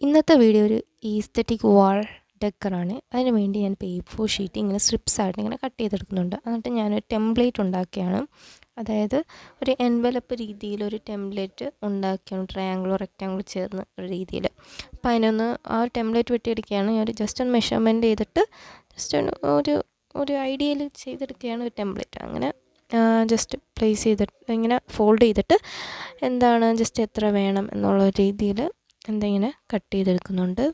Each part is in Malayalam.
ഇന്നത്തെ വീഡിയോ ഒരു ഈസ്തറ്റിക് വാൾ ഡെക്കറാണ് അതിന് വേണ്ടി ഞാൻ പേപ്പർ ഷീറ്റ് ഇങ്ങനെ സ്ട്രിപ്സ് ആയിട്ട് ഇങ്ങനെ കട്ട് ചെയ്തെടുക്കുന്നുണ്ട്. എന്നിട്ട് ഞാനൊരു ടെംപ്ലേറ്റ് ഉണ്ടാക്കിയാണ്. അതായത് ഒരു എൻവലപ്പ് രീതിയിൽ ഒരു ടെംപ്ലേറ്റ് ഉണ്ടാക്കിയാണ്. ട്രയാങ്കിളോ റെക്റ്റാങ്കിളോ ചേർന്ന് ഒരു രീതിയിൽ. അപ്പോൾ അതിനൊന്ന് ആ ടെംപ്ലേറ്റ് വെട്ടിയെടുക്കുകയാണ്. ഞാൻ ഒരു ജസ്റ്റ് ഒന്ന് മെഷർമെന്റ് ചെയ്തിട്ട് ജസ്റ്റ് ഒരു ഒരു ഐഡിയയിൽ ചെയ്തെടുക്കുകയാണ് ഒരു ടെംപ്ലേറ്റ് അങ്ങനെ ജസ്റ്റ് പ്ലേസ് ചെയ്തിട്ട് ഇങ്ങനെ ഫോൾഡ് ചെയ്തിട്ട് എന്താണ് ജസ്റ്റ് എത്ര വേണം എന്നുള്ള രീതിയിൽ എന്തിങ്ങനെ കട്ട് ചെയ്തെടുക്കുന്നുണ്ട്.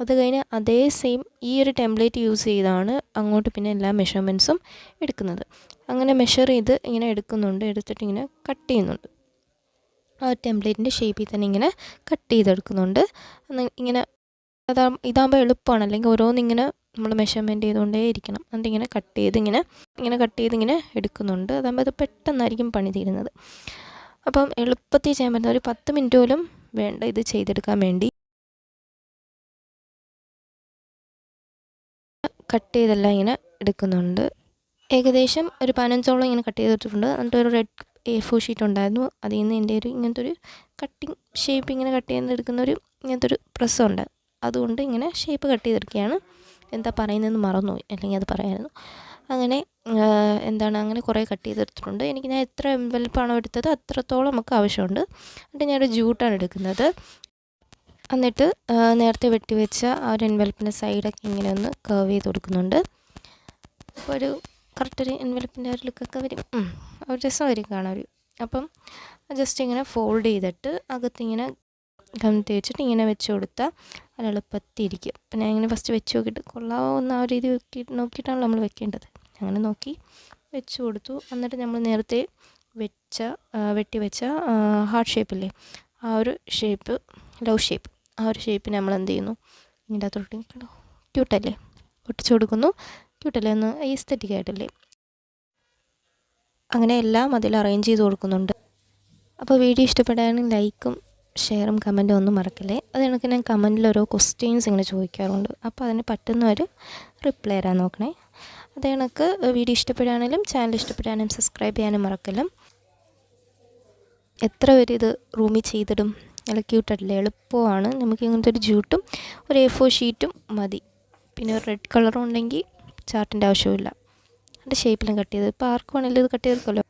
അത് കഴിഞ്ഞ് അതേ സെയിം ഈ ഒരു ടെംപ്ലേറ്റ് യൂസ് ചെയ്താണ് അങ്ങോട്ട് പിന്നെ എല്ലാ മെഷർമെന്റ്സും എടുക്കുന്നത്. അങ്ങനെ മെഷർ ചെയ്ത് ഇങ്ങനെ എടുക്കുന്നുണ്ട്. എടുത്തിട്ട് ഇങ്ങനെ കട്ട് ചെയ്യുന്നുണ്ട്. ആ ടെംപ്ലേറ്റിന്റെ ഷേപ്പിൽ തന്നെ ഇങ്ങനെ കട്ട് ചെയ്തെടുക്കുന്നുണ്ട്. ഇങ്ങനെ അതാ ഇതാകുമ്പോൾ എളുപ്പമാണ് അല്ലെങ്കിൽ ഓരോന്നിങ്ങനെ നമ്മൾ മെഷർമെന്റ് ചെയ്തുകൊണ്ടേ ഇരിക്കണം. എന്നിട്ട് ഇങ്ങനെ കട്ട് ചെയ്ത് ഇങ്ങനെ ഇങ്ങനെ കട്ട് ചെയ്ത് ഇങ്ങനെ എടുക്കുന്നുണ്ട്. അതാകുമ്പോൾ അത് പെട്ടെന്നായിരിക്കും പണി തീരുന്നത്. അപ്പം എളുപ്പത്തിൽ ചെയ്യാൻ പറ്റുന്ന ഒരു പത്ത് മിനിറ്റ് പോലും വേണ്ട ഇത് ചെയ്തെടുക്കാൻ വേണ്ടി. കട്ട് ചെയ്തെല്ലാം ഇങ്ങനെ എടുക്കുന്നുണ്ട്. ഏകദേശം ഒരു പതിനഞ്ചോളം ഇങ്ങനെ കട്ട് ചെയ്തിട്ടുണ്ട്. എന്നിട്ട് ഒരു റെഡ് എ ഫോർ ഷീറ്റ് ഉണ്ടായിരുന്നു. അതിൽ നിന്ന് എന്റെ ഒരു ഇങ്ങനത്തെ ഒരു കട്ടിങ് ഷേപ്പ് ഇങ്ങനെ കട്ട് ചെയ്തെടുക്കുന്ന ഒരു ഇങ്ങനത്തെ ഒരു പ്രസ്സുണ്ട് അതുകൊണ്ട് ഇങ്ങനെ ഷേപ്പ് കട്ട് ചെയ്തെടുക്കുകയാണ്. എന്താ പറയുന്നതെന്ന് മറന്നുപോയി. അല്ലെങ്കിൽ അത് പറയാമായിരുന്നു അങ്ങനെ എന്താണ് അങ്ങനെ കുറേ കട്ട് ചെയ്തെടുത്തിട്ടുണ്ട്. എനിക്ക് ഞാൻ എത്ര എൻവലപ്പാണോ എടുത്തത് അത്രത്തോളം നമുക്ക് ആവശ്യമുണ്ട്. എന്നിട്ട് ഞാനൊരു ജൂട്ടാണ് എടുക്കുന്നത്. എന്നിട്ട് നേരത്തെ വെട്ടി വെച്ച ആ ഒരു എൻവലപ്പിന്റെ സൈഡൊക്കെ ഇങ്ങനെ ഒന്ന് കർവ് ചെയ്ത് കൊടുക്കുന്നുണ്ട്. അപ്പോൾ ഒരു കറക്റ്റ് ഒരു എൻവലപ്പിന്റെ ഒരു ലുക്കൊക്കെ വരും. ഒരു രസം വരും കാണാൻ. ഒരു അപ്പം ജസ്റ്റ് ഇങ്ങനെ ഫോൾഡ് ചെയ്തിട്ട് അകത്തിങ്ങനെ ഗം തേച്ചിട്ട് ഇങ്ങനെ വെച്ച് കൊടുത്താൽ അത് എളുപ്പത്തിരിക്കും അപ്പം ഞാൻ ഇങ്ങനെ ഫസ്റ്റ് വെച്ച് നോക്കിയിട്ട് കൊള്ളാമോ എന്ന് ആ രീതി നോക്കി നോക്കിയിട്ടാണ് നമ്മൾ വെക്കേണ്ടത്. അങ്ങനെ നോക്കി വെച്ച് കൊടുത്തു. എന്നിട്ട് നമ്മൾ നേരത്തെ വെച്ച വെട്ടി വെച്ച ഹാർട്ട് ഷേപ്പില്ലേ ആ ഒരു ഷേപ്പ് ലവ് ഷേപ്പ് ആ ഒരു ഷേപ്പ് നമ്മൾ എന്ത് ചെയ്യുന്നു? ഇതിന്റെ അകത്തോട്ട് ക്യൂട്ടല്ലേ ഒട്ടിച്ചു കൊടുക്കുന്നു. ക്യൂട്ടല്ലേ ഒന്ന് ഈസ്തറ്റിക് ആയിട്ടല്ലേ? അങ്ങനെ എല്ലാം അതിൽ അറേഞ്ച് ചെയ്ത് കൊടുക്കുന്നുണ്ട്. അപ്പോൾ വീഡിയോ ഇഷ്ടപ്പെടാനും ലൈക്കും ഷെയറും കമന്റും ഒന്നും മറക്കല്ലേ? അത് കണക്ക് ഞാൻ കമന്റിൽ ഓരോ ക്വസ്റ്റ്യൻസ് ഇങ്ങനെ ചോദിക്കാറുണ്ട്. അപ്പോൾ അതിന് പറ്റുന്നവർ റിപ്ലൈ തരാൻ നോക്കണേ. അത് കണക്ക് വീഡിയോ ഇഷ്ടപ്പെടുകയാണെങ്കിലും ചാനൽ ഇഷ്ടപ്പെടുകയാണെങ്കിലും സബ്സ്ക്രൈബ് ചെയ്യാനും മറക്കലും എത്ര പേര് ഇത് റൂമിൽ ചെയ്തിടും? നല്ല ക്യൂട്ടല്ലേ എളുപ്പമാണ്. നമുക്ക് ഇങ്ങനത്തെ ഒരു ജ്യൂട്ടും ഒരു എ ഫോർ ഷീറ്റും മതി. പിന്നെ ഒരു റെഡ് കളറും ഉണ്ടെങ്കിൽ ചാർട്ടിന്റെ ആവശ്യമില്ല അതിന്റെ ഷേപ്പിലും കട്ട് ചെയ്ത്. ഇപ്പോൾ ആർക്കും വേണമെങ്കിലും ഇത് കട്ട് ചെയ്തെടുക്കുമല്ലോ